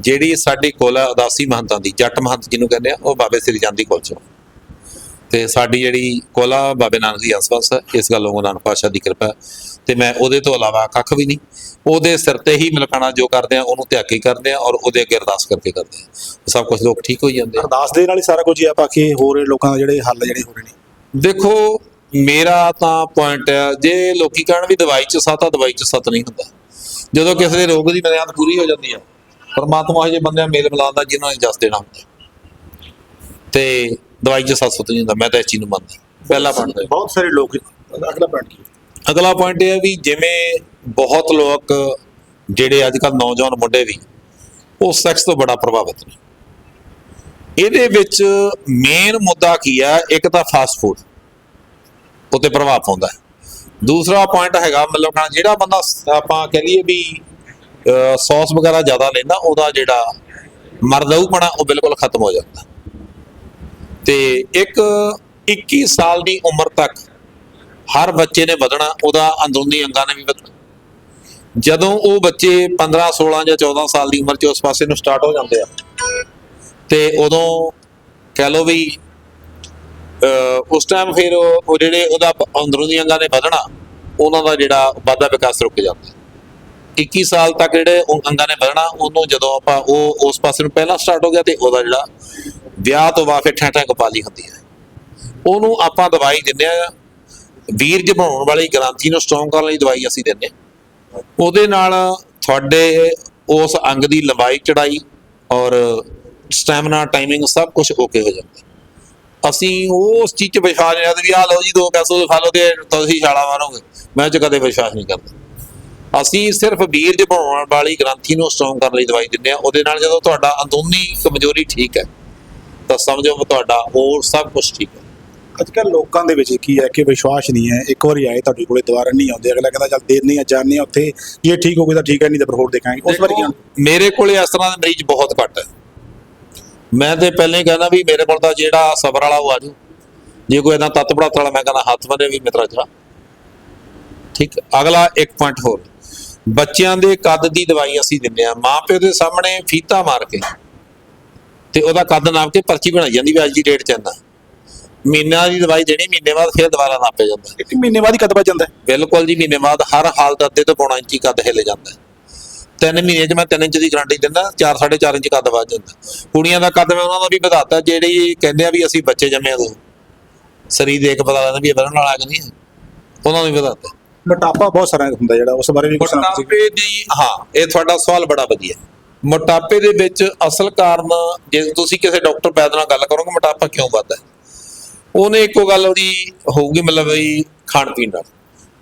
ਜਿਹੜੀ ਸਾਡੀ ਕੋਲ ਹੈ ਉਦਾਸੀ ਮਹੰਤਾਂ ਦੀ ਜੱਟ ਮਹੰਤ ਜਿਹਨੂੰ ਕਹਿੰਦੇ ਆ ਉਹ ਬਾਬੇ ਸ੍ਰੀ ਚੰਦ ਦੀ ਕੋਲ ਚ। ਤੇ ਸਾਡੀ ਜਿਹੜੀ ਕੋਲਾ ਬਾਬੇ ਨਾਨਕ ਦੀ ਅਸਵਸ ਹੈ ਇਸ ਗੱਲੋਂ ਗੁਰੂ ਨਾਨਕ ਪਾਤਸ਼ਾਹ ਦੀ ਕਿਰਪਾ ਤੇ ਮੈਂ ਉਹਦੇ ਤੋਂ ਇਲਾਵਾ ਕੱਖ ਵੀ ਨਹੀਂ ਉਹਦੇ ਸਿਰ ਤੇ ਹੀ ਮਿਲਕਾਣਾ ਜੋ ਕਰਦੇ ਆ ਉਹਨੂੰ ਧਿਆਕੀ ਕਰਦੇ ਆ ਔਰ ਉਹਦੇ ਅੱਗੇ ਅਰਦਾਸ ਕਰਕੇ ਕਰਦੇ ਆ। ਸਭ ਕੁਝ ਲੋਕ ਠੀਕ ਹੋ ਜਾਂਦੇ ਆ। ਅਰਦਾਸ ਦੇ ਨਾਲ ਹੀ ਸਾਰਾ ਕੁਝ ਹੀ ਆਪਾਂ ਕਿ ਹੋਰ ਲੋਕਾਂ ਦੇ ਜਿਹੜੇ ਹੱਲ ਜਿਹੜੇ ਹੋ ਰਹੇ ਨੇ। ਦੇਖੋ ਮੇਰਾ ਤਾਂ ਪੁਆਇੰਟ ਹੈ ਜੇ ਲੋਕੀ ਕਹਿਣ ਵੀ ਦਵਾਈ ਚ ਸੱਤ ਆ ਦਵਾਈ ਚ ਸੱਤ ਨਹੀਂ ਹੁੰਦਾ। ਜਦੋਂ ਕਿਸੇ ਦੇ ਰੋਗ ਦੀ ਮਿਆਦ ਪੂਰੀ ਹੋ ਜਾਂਦੀ ਆ ਪਰਮਾਤਮਾ ਜਿਹੇ ਬੰਦਿਆਂ ਮੇਲ ਮਿਲਾਉਂਦਾ ਜਿਨ੍ਹਾਂ ਨੇ ਜਸ ਦੇਣਾ ਹੁੰਦਾ। ਤੇ ਦਵਾਈ ਚ ਸੱਤ ਸੁੱਤ ਨਹੀਂ ਹੁੰਦਾ ਮੈਂ ਤਾਂ ਇਸ ਚੀਜ਼ ਨੂੰ ਮੰਨਦਾ। ਪਹਿਲਾ ਪੁਆਇੰਟ ਬਹੁਤ ਸਾਰੇ ਲੋਕ ਅਗਲਾ ਪੁਆਇੰਟ ਕੀ ਅਗਲਾ ਪੁਆਇੰਟ ਇਹ ਹੈ ਵੀ ਜਿਵੇਂ ਬਹੁਤ ਲੋਕ ਜਿਹੜੇ ਅੱਜ ਕੱਲ੍ਹ ਨੌਜਵਾਨ ਮੁੰਡੇ ਵੀ ਉਹ ਸੈਕਸ ਤੋਂ ਬੜਾ ਪ੍ਰਭਾਵਿਤ ਨੇ। ਇਹਦੇ ਵਿੱਚ ਮੇਨ ਮੁੱਦਾ ਕੀ ਆ ਇੱਕ ਤਾਂ ਫਾਸਟ ਫੂਡ ਉੱਤੇ ਪ੍ਰਭਾਵ ਪਾਉਂਦਾ ਹੈ। ਦੂਸਰਾ ਪੁਆਇੰਟ ਹੈਗਾ, ਮਤਲਬ ਜਿਹੜਾ ਬੰਦਾ ਆਪਾਂ ਕਹ ਲਈਏ ਵੀ ਸੌਸ ਵਗੈਰਾ ਜ਼ਿਆਦਾ ਲੈਂਦਾ, ਉਹਦਾ ਜਿਹੜਾ ਮਰਦਾਊਪਣਾ ਉਹ ਬਿਲਕੁਲ ਖਤਮ ਹੋ ਜਾਂਦਾ। ਤੇ ਇੱਕ 21 ਸਾਲ ਦੀ ਉਮਰ ਤੱਕ ਹਰ ਬੱਚੇ ਨੇ ਵਧਣਾ, ਉਹਦਾ ਅੰਦਰੂਨੀ ਅੰਗਾਂ ਨੇ ਵੀ ਵਧਣਾ। ਜਦੋਂ ਉਹ ਬੱਚੇ 15 16 ਜਾਂ 14 ਸਾਲ ਦੀ ਉਮਰ 'ਚ ਉਸ ਪਾਸੇ ਨੂੰ ਸਟਾਰਟ ਹੋ ਜਾਂਦੇ ਆ, ਤੇ ਉਦੋਂ ਕਹਿ ਲਓ ਵੀ ਉਸ ਟਾਈਮ ਫਿਰ ਉਹ ਜਿਹੜੇ ਉਹਦਾ ਅੰਦਰੋਂ ਦੀਆਂ ਅੰਗਾਂ ਨੇ ਵਧਣਾ, ਉਹਨਾਂ ਦਾ ਜਿਹੜਾ ਵਾਧਾ ਵਿਕਾਸ ਰੁਕ ਜਾਂਦਾ। 21 ਸਾਲ ਤੱਕ ਜਿਹੜੇ ਉਹ ਅੰਗਾਂ ਨੇ ਵਧਣਾ, ਉਹਨੂੰ ਜਦੋਂ ਆਪਾਂ ਉਹ, ਉਸ ਪਾਸੇ ਨੂੰ ਪਹਿਲਾਂ ਸਟਾਰਟ ਹੋ ਗਿਆ ਤੇ ਉਹਦਾ ਜਿਹੜਾ ਵਿਆਹ ਤੋਂ ਬਾਅਦ ਫਿਰ ਠੈਠਾ ਕਪਾਲੀ ਹੁੰਦੀ ਹੈ। ਉਹਨੂੰ ਆਪਾਂ ਦਵਾਈ ਦਿੰਦੇ ਆ ਵੀਰਜ ਬਣਾਉਣ ਵਾਲੀ ਗ੍ਰੰਥੀ ਨੂੰ ਸਟਰੋਂਗ ਕਰਨ ਲਈ ਦਵਾਈ ਅਸੀਂ ਦਿੰਦੇ ਹਾਂ। ਉਹਦੇ ਨਾਲ ਤੁਹਾਡੇ ਉਸ ਅੰਗ ਦੀ ਲੰਬਾਈ ਚੜਾਈ ਔਰ ਸਟੈਮਿਨਾ ਟਾਈਮਿੰਗ ਸਭ ਕੁਝ ਓਕੇ ਹੋ ਜਾਂਦਾ। ਅਸੀਂ ਉਸ ਚੀਜ਼ 'ਚ ਵਿਸ਼ਵਾਸ ਨਹੀਂ ਕਰਦੇ ਵੀ ਆਹ ਲਓ ਜੀ ਦੋ ਕੈਪਸੂਲ ਖਾ ਲਓ ਤੇ ਤੁਸੀਂ ਛਾਲਾ ਮਾਰੋਗੇ। ਮੈਂ 'ਚ ਕਦੇ ਵਿਸ਼ਵਾਸ ਨਹੀਂ ਕਰਦਾ। ਅਸੀਂ ਸਿਰਫ ਵੀਰਜ ਬਣਾਉਣ ਵਾਲੀ ਗ੍ਰੰਥੀ ਨੂੰ ਸਟਰੋਂਗ ਕਰਨ ਲਈ ਦਵਾਈ ਦਿੰਦੇ ਆ ਉਹਦੇ ਨਾਲ ਜਦੋਂ ਤੁਹਾਡਾ ਅੰਦਰੂਨੀ ਕਮਜ਼ੋਰੀ ਠੀਕ ਹੈ ਤਾਂ ਸਮਝੋ ਤੁਹਾਡਾ ਹੋਰ ਸਭ ਕੁਝ ਠੀਕ ਹੈ। ਅੱਜ ਕੱਲ ਲੋਕਾਂ ਦੇ ਵਿੱਚ ਕੀ ਹੈ ਕਿ ਵਿਸ਼ਵਾਸ ਨਹੀਂ ਹੈ। ਇੱਕ ਵਾਰੀ ਆਏ ਤੁਹਾਡੇ ਕੋਲੇ ਦੁਬਾਰਾ ਨਹੀਂ ਆਉਂਦੇ। ਅਗਲਾ ਕਹਿੰਦਾ ਚੱਲ ਦੇਰ ਨਹੀਂ ਆ ਜਾਣੇ ਆ ਉੱਥੇ। ਜੇ ਠੀਕ ਹੋ ਗਏ ਤਾਂ ਠੀਕ ਹੈ ਨਹੀਂ ਤਾਂ ਫਿਰ ਹੋਰ ਦੇਖਾਂਗੇ। ਉਸ ਵਾਰੀ ਕੀ ਮੇਰੇ ਕੋਲੇ ਇਸ ਤਰ੍ਹਾਂ ਦੇ ਮਰੀਜ਼ ਬਹੁਤ ਘੱਟ ਹੈ। ਮੈਂ ਤੇ ਪਹਿਲਾਂ ਹੀ ਕਹਿੰਦਾ ਵੀ ਮੇਰੇ ਕੋਲ ਤਾਂ ਜਿਹੜਾ ਸਬਰ ਵਾਲਾ ਉਹ ਆਜੂ ਜੇ ਕੋਈ ਇਦਾਂ ਤੱਤ ਵਾਲਾ ਮੈਂ ਕਹਿੰਦਾ ਹੱਥ ਬੰਨੇ ਵੀ ਮਿੱਤਰਾ ਜਰਾ ਠੀਕ ਅਗਲਾ ਇੱਕ ਪੁਆਇੰਟ ਹੋਰ। ਬੱਚਿਆਂ ਦੇ ਕੱਦ ਦੀ ਦਵਾਈ ਅਸੀਂ ਦਿੰਦੇ ਆ ਮਾਂ ਪਿਓ ਦੇ ਸਾਹਮਣੇ ਫੀਤਾ ਮਾਰ ਕੇ ਤੇ ਉਹਦਾ ਕੱਦ ਨਾਪ ਕੇ ਪਰਚੀ ਬਣਾਈ ਜਾਂਦੀ ਵੀ ਅੱਜ ਦੀ ਡੇਟ ਚ ਇੰਨਾ। ਮਹੀਨਾ ਦੀ ਦਵਾਈ ਦੇਣੀ ਮਹੀਨੇ ਬਾਅਦ ਫਿਰ ਦੁਬਾਰਾ ਨਾਪਿਆ ਜਾਂਦਾ। ਮਹੀਨੇ ਬਾਅਦ ਹੀ ਕਦ ਵੱਜ ਜਾਂਦਾ? ਬਿਲਕੁਲ ਜੀ ਮਹੀਨੇ ਬਾਅਦ ਹਰ ਹਾਲਤ ਅੱਧੇ ਤੋਂ ਪੌਣਾ ਇੰਚੀ ਕੱਦ ਹਿੱਲ ਜਾਂਦਾ। ਤਿੰਨ ਮਹੀਨੇ 'ਚ ਮੈਂ 3 ਇੰਚ ਦੀ ਗਾਰੰਟੀ ਦਿੰਦਾ 4 4.5 ਇੰਚ ਕੱਦ ਵੱਧ ਜਾਂਦਾ ਕੁੜੀਆਂ ਦਾ ਕੱਦ ਮੈਂ ਉਹਨਾਂ ਦਾ ਵੀ ਵਧਾਤਾ ਜਿਹੜੀ ਕਹਿੰਦੇ ਆ ਵੀ ਅਸੀਂ ਬੱਚੇ ਜੰਮੇ ਦੋ ਸਰੀਰ ਦੇਖ ਪਤਾ ਲੱਗਦਾ ਵੀ ਇਹ ਵਧਣ ਵਾਲਾ ਕਿ ਨਹੀਂ। ਉਹਨਾਂ ਨੂੰ ਵੀ ਵਧਾਤਾ ਮੋਟਾਪਾ ਬਹੁਤ ਸਾਰਾ ਹੁੰਦਾ ਜਿਹੜਾ ਉਸ ਬਾਰੇ ਵੀ ਕੁਝ ਮੋਟਾਪੇ ਦੀ ਹਾਂ ਇਹ ਤੁਹਾਡਾ ਸਵਾਲ ਬੜਾ ਵਧੀਆ ਮੋਟਾਪੇ ਦੇ ਵਿੱਚ ਅਸਲ ਕਾਰਨ ਜੇ ਤੁਸੀਂ ਕਿਸੇ ਡਾਕਟਰ ਵੈਦ ਨਾਲ ਗੱਲ ਕਰੋਗੇ ਮੋਟਾਪਾ ਕਿਉਂ ਵੱਧਦਾ? ਉਹਨੇ ਇੱਕੋ ਗੱਲ ਉਹਦੀ ਹੋਊਗੀ ਮਤਲਬ ਵੀ ਖਾਣ ਪੀਣ ਨਾਲ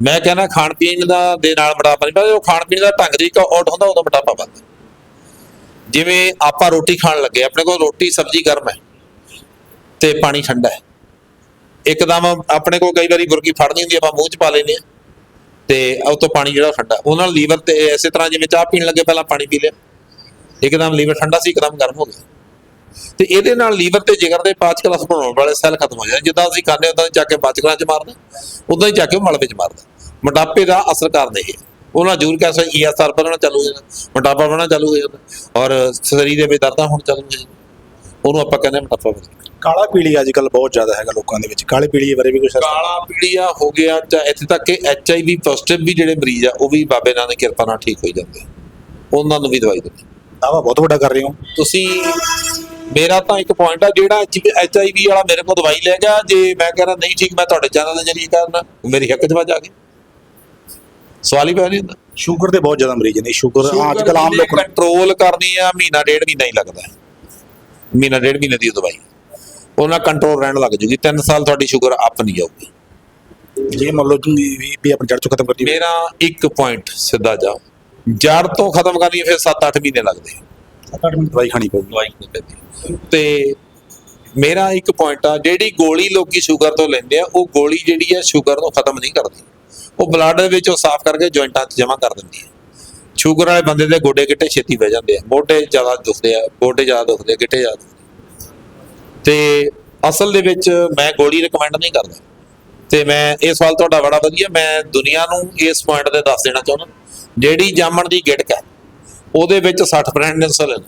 ਮੈਂ ਕਹਿੰਦਾ ਖਾਣ ਪੀਣ ਦਾ ਦੇ ਨਾਲ ਮੋਟਾਪਾ ਨਹੀਂ ਵੱਧਦਾ ਜਦੋਂ ਖਾਣ ਪੀਣ ਦਾ ਢੰਗ ਤਰੀਕਾ ਆਊਟ ਹੁੰਦਾ, ਉਦੋਂ ਮੋਟਾਪਾ ਵੱਧਦਾ। ਜਿਵੇਂ ਆਪਾਂ ਰੋਟੀ ਖਾਣ ਲੱਗੇ, ਆਪਣੇ ਕੋਲ ਰੋਟੀ, ਸਬਜ਼ੀ ਗਰਮ ਹੈ ਤੇ ਪਾਣੀ ਠੰਡਾ ਹੈ। ਇੱਕਦਮ ਆਪਣੇ ਕੋਲ ਕਈ ਵਾਰੀ ਬੁਰਕੀ ਫੜਨੀ ਹੁੰਦੀ ਆਪਾਂ ਮੂੰਹ 'ਚ ਪਾ ਲੈਂਦੇ ਆ ਤੇ ਉਹ ਤੋਂ ਪਾਣੀ ਜਿਹੜਾ ਠੰਡਾ ਉਹਨਾਂ ਨਾਲ ਲੀਵਰ ਤੇ ਇਸੇ ਤਰ੍ਹਾਂ ਜਿਵੇਂ ਚਾਹ ਪੀਣ ਲੱਗੇ, ਪਹਿਲਾਂ ਪਾਣੀ ਪੀ ਲਿਆ। ਇੱਕਦਮ ਲੀਵਰ ਠੰਡਾ ਸੀ, ਇੱਕਦਮ ਗਰਮ ਹੋ ਗਿਆ। ਤੇ ਇਹਦੇ ਨਾਲ ਲੀਵਰ ਤੇ ਜਿਗਰ ਦੇ ਪਾਚਕਰਸ ਬਣਾਉਣ ਵਾਲੇ ਸੈੱਲ ਖਤਮ ਹੋ ਜਾਂਦੇ ਜਿੱਦਾਂ ਅਸੀਂ ਖਾਂਦੇ ਉਦਾਂ ਹੀ ਚੱਕ ਕੇ ਪਾਚਕਰਾਂ 'ਚ ਮਾਰਦਾ ਉਦਾਂ ਹੀ ਚੱਕ ਕੇ ਮਲ ਵਿੱਚ ਮਾਰਦਾ ਮੋਟਾਪੇ ਦਾ ਅਸਰ ਇਹ ਹੈ। ਉਹਨਾਂ ਜ਼ਰੂਰ ਕਹਿ ਸਕਦੇ ਈਐਸਆਰ ਵਧਣਾ ਚਾਲੂ ਹੋ ਜਾਂਦਾ ਮੋਟਾਪਾ ਵਧਣਾ ਚਾਲੂ ਹੋ ਜਾਂਦਾ ਔਰ ਸਰੀਰ ਦੇ ਵਿੱਚ ਦਰਦਾਂ ਹੋਣ ਚਾਲੂ ਹੋ ਜਾਂਦੀਆਂ ਉਹਨੂੰ ਆਪਾਂ ਕਹਿੰਦੇ ਹਾਂ ਮੋਟਾਪਾ ਕਾਲਾ ਪੀਲੀ ਅੱਜ ਕੱਲ ਬਹੁਤ ਜ਼ਿਆਦਾ ਹੈਗਾ ਲੋਕਾਂ ਦੇ ਵਿੱਚ। ਕਾਲੇ ਪੀਲੀ ਬਾਰੇ ਵੀ ਕੁਝ ਕਾਲਾ ਪੀੜੀਆ ਹੋ ਗਿਆ ਜਾਂ ਇੱਥੇ ਤੱਕ ਕਿ ਐਚਆਈਵੀ ਪੋਜ਼ਿਟਿਵ ਵੀ ਜਿਹੜੇ ਮਰੀਜ਼ ਆ ਉਹ ਵੀ ਬਾਬੇ ਨਾਨਕ ਦੀ ਕਿਰਪਾ ਨਾਲ ਠੀਕ ਹੋਈ ਜਾਂਦੇ। ਉਹਨਾਂ ਨੂੰ ਵੀ ਦਵਾਈ ਦਿੰਦੇ ਦਾਵਾ ਬਹੁਤ ਵੱਡਾ ਕਰ ਰਹੇ ਹੋ। ਤੁਸੀਂ ਮੇਰਾ ਤਾਂ ਇੱਕ ਪੁਆਇੰਟ ਆ ਜਿਹੜਾ ਐਚਆਈਵੀ ਵਾਲਾ ਮੇਰੇ ਕੋਲ ਦਵਾਈ ਲੈ ਗਿਆ ਜੇ ਮੈਂ ਕਹਿੰਦਾ ਨਹੀਂ ਠੀਕ ਮੈਂ ਤੁਹਾਡੇ ਚੈਨਲ ਦੇ ਜਰੀਏ ਕਰਨਾ ਮੇਰੀ ਹੱਕ ਚ ਵੱਜ ਆ ਗਈ ਸਵਾਲ ਹੀ ਪੈ ਨਹੀਂ ਹੁੰਦਾ ਸ਼ੂਗਰ ਦੇ ਬਹੁਤ ਜ਼ਿਆਦਾ ਮਰੀਜ਼ ਨੇ ਸ਼ੂਗਰ ਅੱਜ ਕੱਲ ਆਮ ਲੋਕ ਕੰਟਰੋਲ ਕਰਨੀ ਆ ਮਹੀਨਾ ਡੇਢ ਮਹੀਨਾ ਹੀ ਲੱਗਦਾ। ਮਹੀਨਾ ਡੇਢ ਮਹੀਨੇ ਦੀ ਦਵਾਈ। ਉਹਨਾਂ ਕੰਟਰੋਲ ਰਹਿਣ ਲੱਗ ਜੂਗੀ 3 ਸਾਲ ਤੁਹਾਡੀ ਸ਼ੂਗਰ ਅਪ ਨਹੀਂ ਜਾਊਗੀ। ਜੇ ਮੰਨ ਲਓ ਵੀ ਵੀ ਆਪਣੀ ਜੜ ਚੋਂ ਖਤਮ ਕਰਦੀ ਮੇਰਾ ਇੱਕ ਪੁਆਇੰਟ ਸਿੱਧਾ ਜਾ ਜੜ ਤੋਂ ਖਤਮ ਕਰਨੀ ਫਿਰ 7-8 ਮਹੀਨੇ ਲੱਗਦੇ। ਆ 7-8 ਮਿੰਟ ਦਵਾਈ ਖਾਣੀ ਪਊਗੀ। ਦਵਾਈ ਨਹੀਂ ਪੈਂਦੀ। ਤੇ ਮੇਰਾ ਇੱਕ ਪੁਆਇੰਟ ਆ ਜਿਹੜੀ ਗੋਲੀ ਲੋਕੀ ਸ਼ੂਗਰ ਤੋਂ ਲੈਂਦੇ ਆ ਉਹ ਗੋਲੀ ਜਿਹੜੀ ਹੈ ਸ਼ੂਗਰ ਨੂੰ ਖਤਮ ਨਹੀਂ ਕਰਦੀ। ਉਹ ਬਲੱਡ ਦੇ ਵਿੱਚ ਉਹ ਸਾਫ਼ ਕਰਕੇ ਜੁਆਇੰਟਾਂ 'ਚ ਜਮ੍ਹਾਂ ਕਰ ਦਿੰਦੀ ਹੈ। ਸ਼ੂਗਰ ਵਾਲੇ ਬੰਦੇ ਦੇ ਗੋਡੇ ਗਿੱਟੇ ਛੇਤੀ ਪੈ ਜਾਂਦੇ ਆ। ਮੋਢੇ ਜ਼ਿਆਦਾ ਦੁਖਦੇ ਆ, ਗੋਡੇ ਜ਼ਿਆਦਾ ਦੁਖਦੇ ਆ, ਗਿੱਟੇ ਜ਼ਿਆਦਾ ਦੁਖਦੇ ਆ। ਤੇ ਅਸਲ ਦੇ ਵਿੱਚ ਮੈਂ ਗੋਲੀ ਰეკਮੈਂਡ ਨਹੀਂ ਕਰਦਾ। ਤੇ ਮੈਂ ਇਹ ਸਵਾਲ ਤੁਹਾਡਾ ਬੜਾ ਵਧੀਆ, ਮੈਂ ਦੁਨੀਆ ਨੂੰ ਇਸ ਪੁਆਇੰਟ ਤੇ ਦੱਸ ਦੇਣਾ ਚਾਹੁੰਦਾ। ਜਿਹੜੀ ਜਾਮਣ ਦੀ ਗਿੜਕ ਹੈ, ਉਹਦੇ ਵਿੱਚ 60% ਇਨਸੂਲਿਨ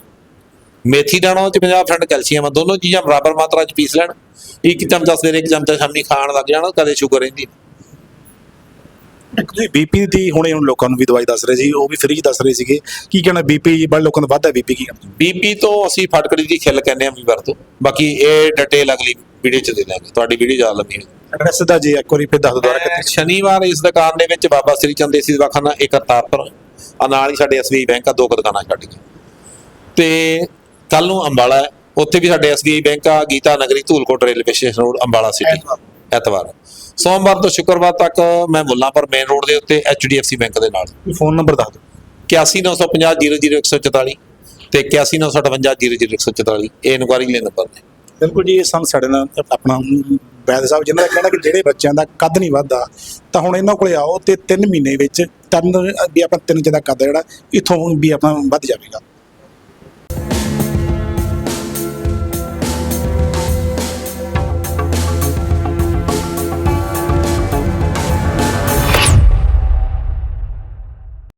ਮੇਥੀ ਦਾਣਾ ਉਹ ਚ 50% ਕੈਲਸ਼ੀਅਮ ਆ। ਦੋਨੋਂ ਚੀਜ਼ਾਂ ਬਰਾਬਰ ਮਾਤਰਾ ਚ ਪੀਸ ਲੈਣ। ਇੱਕ ਚਮਚਾ ਸਵੇਰੇ, ਇੱਕ ਚਮਚਾ ਸ਼ਾਮੀ ਖਾਣ ਲੱਗ ਜਾਣਾ, ਕਦੇ ਸ਼ੂਗਰ ਰਹਿੰਦੀ ਨਹੀਂ। ਇੱਕ ਤੁਸੀਂ ਬੀਪੀ ਦੀ ਹੁਣੇ ਹੁਣ ਲੋਕਾਂ ਨੂੰ ਵੀ ਦਵਾਈ ਦੱਸ ਰਹੇ ਸੀ ਉਹ ਵੀ ਫ੍ਰੀ ਦੱਸ ਰਹੇ ਸੀਗੇ। ਕੀ ਕਹਿਣਾ ਬੀਪੀ ਬੜੇ ਲੋਕਾਂ ਦਾ ਵੱਧਦਾ ਬੀਪੀ ਕੀ ਬੀਪੀ ਤੋਂ ਅਸੀਂ ਫਟਕੜੀ ਦੀ ਖਿੱਲ ਕਹਿੰਦੇ ਆ ਵੀ ਵਰਤੋ। ਬਾਕੀ ਇਹ ਡਿਟੇਲ ਅਗਲੀ ਵੀਡੀਓ ਚ ਦੇ ਦਾਂਗੇ। ਤੁਹਾਡੀ ਵੀਡੀਓ ਜ਼ਿਆਦਾ ਲੰਮੀ ਹੋ ਐਡਰੈਸ ਦਾ ਜੇ ਇੱਕ ਵਾਰੀ ਫਿਰ ਦੱਸ ਮੈਂ ਕਿੱਥੇ ਸ਼ਨੀਵਾਰ ਇਸ ਦੁਕਾਨ ਦੇ ਵਿੱਚ ਬਾਬਾ ਸ੍ਰੀ ਚੰਦ ਦੇਸੀ ਦਵਾਖਾਨਾ ਇੱਕ ਕਰਤਾਰਪੁਰ ਆ ਨਾਲ ਹੀ ਸਾਡੇ ਐਸਬੀਆਈ ਬੈਂਕ ਆ ਦੋ ਕੁ ਦੁਕਾਨਾਂ ਛੱਡ ਕੇ। ਤੇ ਕੱਲ ਨੂੰ ਅੰਬਾਲਾ ਉੱਥੇ ਵੀ ਸਾਡੇ ਐਸਬੀਆਈ ਬੈਂਕ ਆ Geeta Nagri Dhulkot railway station road Ambala city ਐਤਵਾਰ। ਸੋਮਵਾਰ ਤੋਂ ਸ਼ੁੱਕਰਵਾਰ ਤੱਕ ਮੈਂ ਮੁੱਲਾਂਪੁਰ ਮੇਨ ਰੋਡ ਦੇ ਉੱਤੇ ਐਚਡੀਐਫਸੀ ਬੈਂਕ ਦੇ ਨਾਲ। ਫੋਨ ਨੰਬਰ ਦੱਸ ਦਿਓ। 8195000144 ਤੇ 8195000144 ਇਹ ਇਨਕੁਆਰੀ ਲਈ ਨੰਬਰ ਨੇ ਬਿਲਕੁਲ ਜੀ, ਇਹ ਸਾਨੂੰ ਸਾਡੇ ਨਾਲ ਆਪਣਾ ਵੈਦ ਸਾਹਿਬ ਜਿਨ੍ਹਾਂ ਦਾ ਕਹਿਣਾ ਕਿ ਜਿਹੜੇ ਬੱਚਿਆਂ ਦਾ ਕੱਦ ਨਹੀਂ ਵੱਧਦਾ, ਤਾਂ ਹੁਣ ਇਹਨਾਂ ਕੋਲੇ ਆਓ ਤੇ 3 ਮਹੀਨੇ ਵਿੱਚ ਤਿੰਨ ਵੀ ਆਪਣਾ ਤਿੰਨ ਇੰਚ ਕੱਦ ਜਿਹੜਾ, ਇੱਥੋਂ ਵੀ ਆਪਣਾ ਵੱਧ ਜਾਵੇਗਾ।